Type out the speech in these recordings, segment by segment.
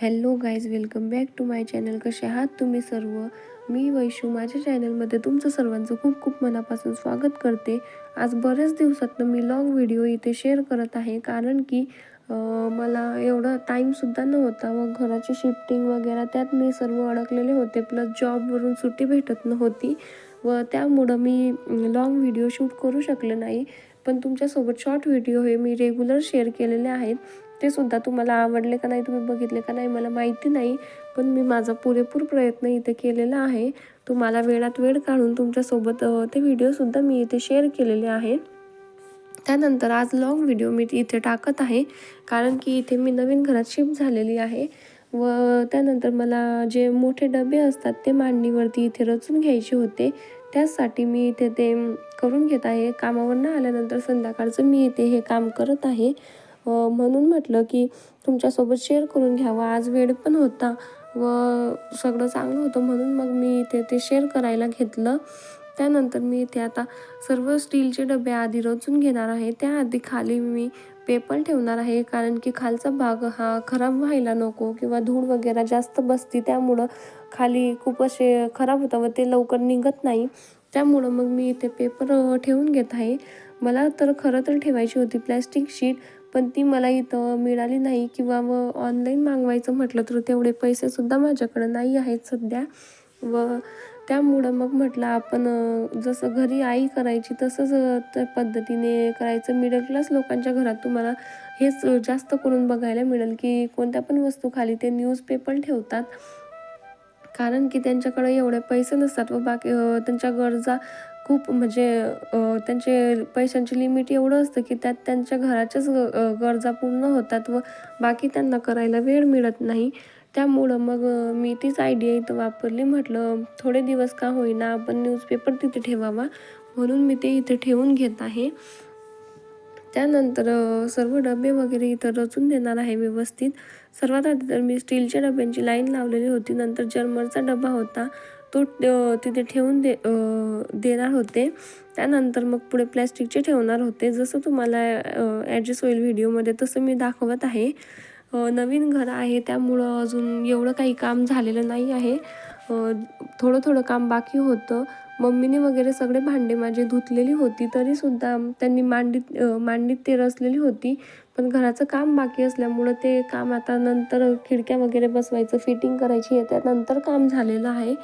Hello guys welcome back to my channel. कसे आहात तुम्ही सर्व? मी वैशू. माझ्या चॅनलमध्ये तुमचं सर्वांचं खूप खूप मनापासून स्वागत करते. आज बऱ्याच दिवसातनं मी लॉंग व्हिडिओ इथे शेअर करत आहे. कारण की मला एवढा टाईमसुद्धा नव्हता व घराची शिफ्टिंग वगैरे त्यात मी सर्व अडकलेले होते. प्लस जॉबवरून सुट्टी भेटत नव्हती व त्यामुळं मी लॉंग व्हिडिओ शूट करू शकले नाही. पण तुमच्यासोबत शॉर्ट व्हिडिओ हे मी रेग्युलर शेअर केलेले आहेत. ते सुद्धा तुम्हाला आवडले का नाही तुम्ही बघितले का नाही मला माहिती नाही. पण मी माझा पुरेपूर प्रयत्न इथे केलेला आहे. तुम्हाला वेळात वेळ काढून तुमच्यासोबत ते व्हिडिओसुद्धा मी इथे शेअर केलेले आहे त्यानंतर आज लॉंग व्हिडिओ मी इथे टाकत आहे. कारण की इथे मी नवीन घरात शिफ्ट झालेली आहे. व त्यानंतर मला जे मोठे डबे असतात ते मांडणीवरती इथे रचून घ्यायचे होते. त्याचसाठी मी इथे ते करून घेत आहे. कामावरनं आल्यानंतर संध्याकाळचं मी इथे हे काम करत आहे. म्हणून म्हटलं की तुमच्यासोबत शेअर करून घ्यावं. आज वेळ पण होता व सगळं चांगलं होतं म्हणून मग मी इथे ते शेअर करायला घेतलं. त्यानंतर मी इथे आता सर्व स्टीलचे डबे आधी रचून घेणार आहे. त्याआधी खाली मी पेपर ठेवणार आहे. कारण की खालचा भाग हा खराब व्हायला नको किंवा धूळ वगैरे जास्त बसती त्यामुळं खाली खूप असे खराब होतं व ते लवकर निघत नाही. त्यामुळं मग मी इथे पेपर ठेवून घेत आहे. मला तर खरं तर ठेवायची होती प्लॅस्टिक शीट पण ती मला इथं मिळाली नाही किंवा मग ऑनलाईन मागवायचं म्हटलं तर तेवढे पैसेसुद्धा माझ्याकडं नाही आहेत सध्या. व त्यामुळं मग म्हटलं आपण जसं घरी आई करायची तसंच त्या पद्धतीने करायचं. मिडल क्लास लोकांच्या घरात तुम्हाला हेच जास्त करून बघायला मिळेल की कोणत्या पण वस्तू खाली ते न्यूजपेपर ठेवतात. कारण की त्यांच्याकडे एवढे पैसे नसतात व बाकी त्यांच्या गरजा खूप म्हणजे त्यांचे पैशांची लिमिट एवढं असतं की त्यात त्यांच्या घराच्याच ग- गरजा पूर्ण होतात व बाकी त्यांना करायला वेळ मिळत नाही. त्यामुळं मग मी तीच आयडिया इथं वापरली. म्हटलं थोडे दिवस का होईना आपण न्यूजपेपर तिथे ठेवावा. म्हणून मी ते इथे ठेवून घेत आहे. त्यानंतर सर्व डबे वगैरे इथं रचून देणार आहे व्यवस्थित. सर्वात आधी तर मी स्टीलच्या डब्यांची लाईन लावलेली होती. नंतर जर्मरचा डबा होता. तो तिथे ठेवून दे देणार होते. त्यानंतर मग पुढे प्लॅस्टिकचे ठेवणार होते. जसं तुम्हाला ॲडजस्ट होईल व्हिडिओमध्ये तसं मी दाखवत आहे. नवीन घर आहे. त्यामुळं अजून एवढं काही काम झालेलं नाही आहे. थोडं थोडं काम बाकी होतं. मम्मीने वगैरे सगळे भांडे माझे धुतलेली होती. तरीसुद्धा त्यांनी मांडीत मांडीत ते रचलेली होती. पण घराचं काम बाकी असल्यामुळं ते काम आता नंतर खिडक्या वगैरे बसवायचं फिटिंग करायची आहे त्यानंतर काम झालेलं आहे.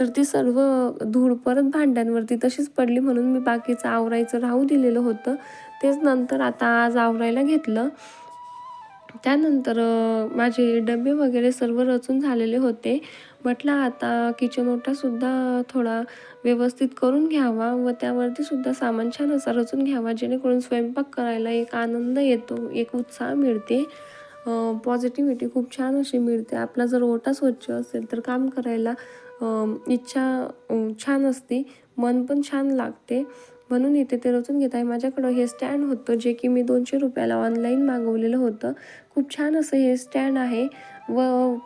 तर ती सर्व धूळ परत भांड्यांवरती तशीच पडली म्हणून मी बाकीचं आवरायचं राहू दिलेलं होतं. तेच नंतर आता आज आवरायला घेतलं. त्यानंतर माझे डबे वगैरे सर्व रचून झालेले होते. म्हटलं आता किचन ओटासुद्धा थोडा व्यवस्थित करून घ्यावा व त्यावरती सुद्धा सामान छान असा रचून घ्यावा जेणेकरून स्वयंपाक करायला एक आनंद येतो एक उत्साह मिळते. पॉझिटिव्हिटी खूप छान अशी मिळते. आपला जर ओटा स्वच्छ असेल तर काम करायला इच्छा छान असते मन पण छान लागते. म्हणून इथे ते रचून घेत आहे. माझ्याकडं हे स्टँड होतं जे की मी दोनशे रुपयाला ऑनलाईन मागवलेलं होतं. खूप छान असं हे स्टँड आहे. व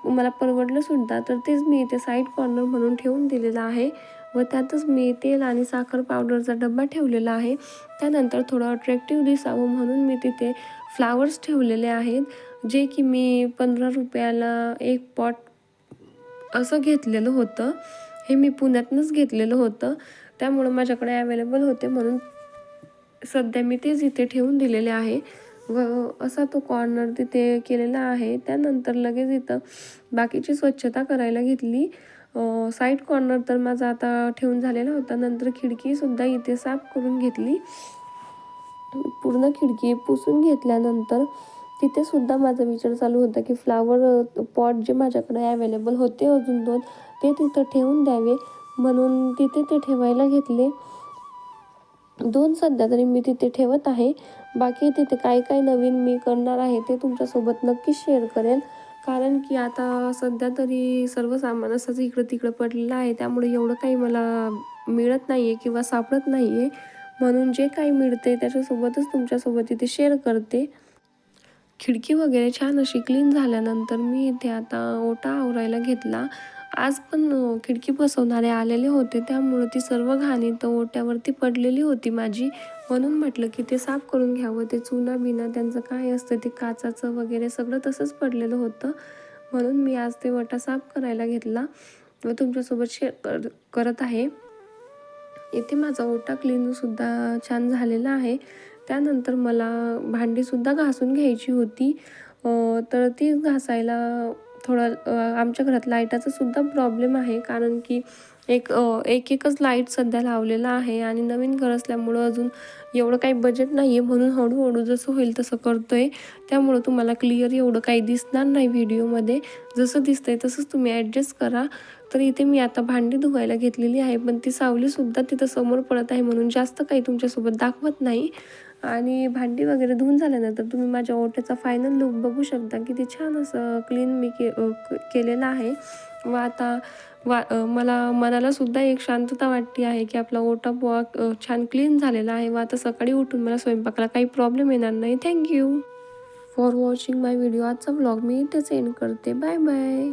मला परवडलं सुद्धा. तर तेच मी इथे साईड कॉर्नर म्हणून ठेवून दिलेलं आहे. व त्यातच मी तेल आणि साखर पावडरचा डब्बा ठेवलेला आहे. त्यानंतर थोडं अट्रॅक्टिव्ह दिसावं म्हणून मी तिथे फ्लावर्स ठेवलेले आहेत. जे की मी पंधरा रुपयाला एक पॉट असं घेतलेलं होतं. हे मी पुण्यातनंच घेतलेलं होतं. त्यामुळं माझ्याकडे अवेलेबल होते म्हणून सध्या मी तेच इथे ठेवून दिलेले आहे. व असा तो कॉर्नर तिथे केलेला आहे. त्यानंतर लगेच इथं बाकीची स्वच्छता करायला घेतली. साईड कॉर्नर तर माझा आता ठेवून झालेला होता. नंतर खिडकीसुद्धा इथे साफ करून घेतली. पूर्ण खिडकी पुसून घेतल्यानंतर तिथेसुद्धा माझा विचार चालू होता की फ्लावर पॉट जे माझ्याकडे अवेलेबल होते अजून दोन ते तिथं ठेवून द्यावे. म्हणून तिथे ते ठेवायला घेतले. दोन सध्या तरी मी तिथे ठेवत आहे. बाकी तिथे काय काय नवीन मी करणार आहे ते तुमच्यासोबत नक्की शेअर करेन. कारण की आता सध्या तरी सर्व सामान असंच इकडं तिकडं पडलेलं आहे. त्यामुळे एवढं काही मला मिळत नाही आहे किंवा सापडत नाही आहे म्हणून जे काही मिळते त्याच्यासोबतच तुमच्यासोबत इथे शेअर करते. खिडकी वगैरे छान अशी क्लीन झाल्यानंतर मी इथे आता ओटा आवरायला घेतला. आज पण खिडकी बसवणारे आलेले होते. त्यामुळं ती सर्व घाणी तर ओट्यावरती पडलेली होती माझी. म्हणून म्हटलं की ते साफ करून घ्यावं. ते चुना बिना त्यांचं काय असतं? ते काचाचं वगैरे सगळं तसंच पडलेलं होतं. म्हणून मी आज ते वटा साफ करायला घेतला व तुमच्यासोबत शेअर कर करत आहे. इथे माझा ओटा क्लीनसुद्धा छान झालेला आहे. त्यानंतर मला भांडीसुद्धा घासून घ्यायची होती. तर ती घासायला थोडं आमच्या घरात लाईटाचा सुद्धा प्रॉब्लेम आहे. कारण की एक एक एकच लाइट सध्या लावलेला आहे आणि नवीन घर असल्यामुळं अजून एवढं काही बजेट नाही आहे म्हणून हळूहळू जसं होईल तसं करतो आहे त्यामुळं तुम्हाला क्लिअर एवढं काही दिसणार नाही व्हिडिओमध्ये जसं दिसतंय तसंच तुम्ही ॲडजस्ट करा. तर इथे मी आता भांडी धुवायला घेतलेली आहे. पण ती सावलीसुद्धा तिथं समोर पडत आहे म्हणून जास्त काही तुमच्यासोबत दाखवत नाही. आणि भांडी वगैरे धुवून झाल्यानंतर तुम्ही माझ्या ओट्याचा फायनल लुक बघू शकता. किती छान असं क्लीन मी के केलेलं आहे. व आता वा मला मनालासुद्धा एक शांतता वाटते आहे की आपला ओटा पोहा छान क्लीन झालेला आहे. व आता सकाळी उठून मला स्वयंपाकाला काही प्रॉब्लेम येणार नाही. Thank you for watching my video आजचा व्लॉग मी इथेच एंड करते. Bye bye